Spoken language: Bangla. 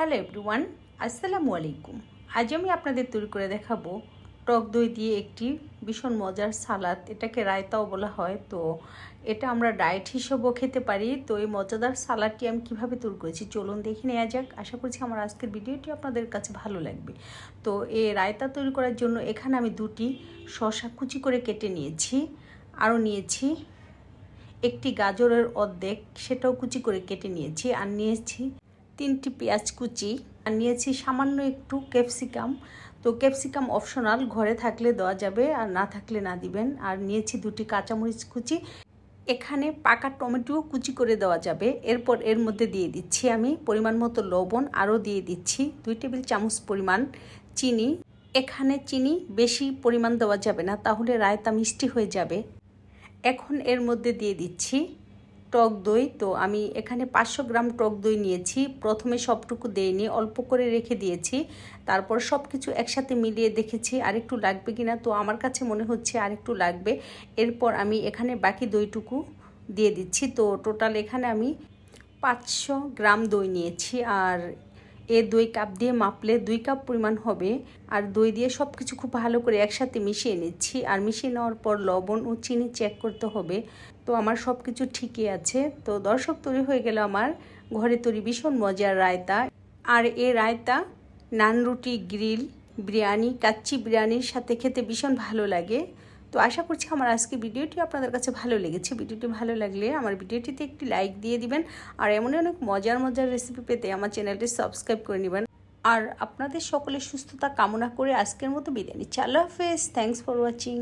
হ্যালো এভরিওয়ান, আসসালামু আলাইকুম। আজ আমি আপনাদের তৈরি করে দেখাবো টক দই দিয়ে একটি ভীষণ মজার সালাদ, এটাকে রায়তাও বলা হয়। তো এটা আমরা ডায়েট হিসেবেও খেতে পারি। তো এই মজাদার সালাদটি আমি কীভাবে তৈরি করেছি চলুন দেখে নেওয়া যাক। আশা করছি আমার আজকের ভিডিওটি আপনাদের কাছে ভালো লাগবে। তো এই রায়তা তৈরি করার জন্য এখানে আমি দুটি শশা কুচি করে কেটে নিয়েছি। আরও নিয়েছি একটি গাজরের অর্ধেক, সেটাও কুচি করে কেটে নিয়েছি আর নিয়েছি তিনটি পেঁয়াজ কুচি আর নিয়েছি সামান্য একটু ক্যাপসিকাম। তো ক্যাপসিকাম অপশনাল, ঘরে থাকলে দেওয়া যাবে আর না থাকলে না দিবেন। আর নিয়েছি দুটি কাঁচামরিচ কুচি। এখানে পাকা টমেটো কুচি করে দেওয়া যাবে। এরপর এর মধ্যে দিয়ে দিচ্ছি আমি পরিমাণ মতো লবণ, আরও দিয়ে দিচ্ছি দুই টেবিল চামচ পরিমাণ চিনি। এখানে চিনি বেশি পরিমাণ দেওয়া যাবে না, তাহলে রায়তা মিষ্টি হয়ে যাবে। এখন এর মধ্যে দিয়ে দিচ্ছি টক দই। তো আমি এখানে পাঁচশো গ্রাম টক দই নিয়েছি। প্রথমে সবটুকু দেইনি, অল্প করে রেখে দিয়েছি। তারপর সব কিছু একসাথে মিলিয়ে দেখেছি, আরেকটু লাগবে কি না তো আমার কাছে মনে হচ্ছে আরেকটু লাগবে। এরপর আমি এখানে বাকি দইটুকু দিয়ে দিচ্ছি। তো টোটাল এখানে আমি পাঁচশো গ্রাম দই নিয়েছি। আর এ দই কাপ দিয়ে মাপলে দুই কাপ পরিমাণ হবে। আর দই দিয়ে সব কিছু খুব ভালো করে একসাথে মিশিয়ে নিচ্ছি। আর মিশিয়ে নেওয়ার পর লবণ ও চিনি চেক করতে হবে। তো আমার সব কিছু ঠিকই আছে। তো দর্শক, তৈরি হয়ে গেল আমার ঘরে তৈরি ভীষণ মজার রায়তা। আর এ রায়তা, নান রুটি, গ্রিল, বিরিয়ানি, কাচ্চি বিরিয়ানির সাথে খেতে ভীষণ ভালো লাগে। তো আশা করছি আমার আজকে ভিডিওটি আপনাদের কাছে ভালো লেগেছে। ভিডিওটি ভালো লাগলে আমার ভিডিওটিতে একটি লাইক দিয়ে দিবেন আর এমনই অনেক মজার মজার রেসিপি পেতে আমার চ্যানেলটি সাবস্ক্রাইব করে নেবেন। আর আপনাদের সকলের সুস্থতা কামনা করে আজকের মতো বিদায় নিচ্ছি। আল্লাহ হাফেজ। Thanks for watching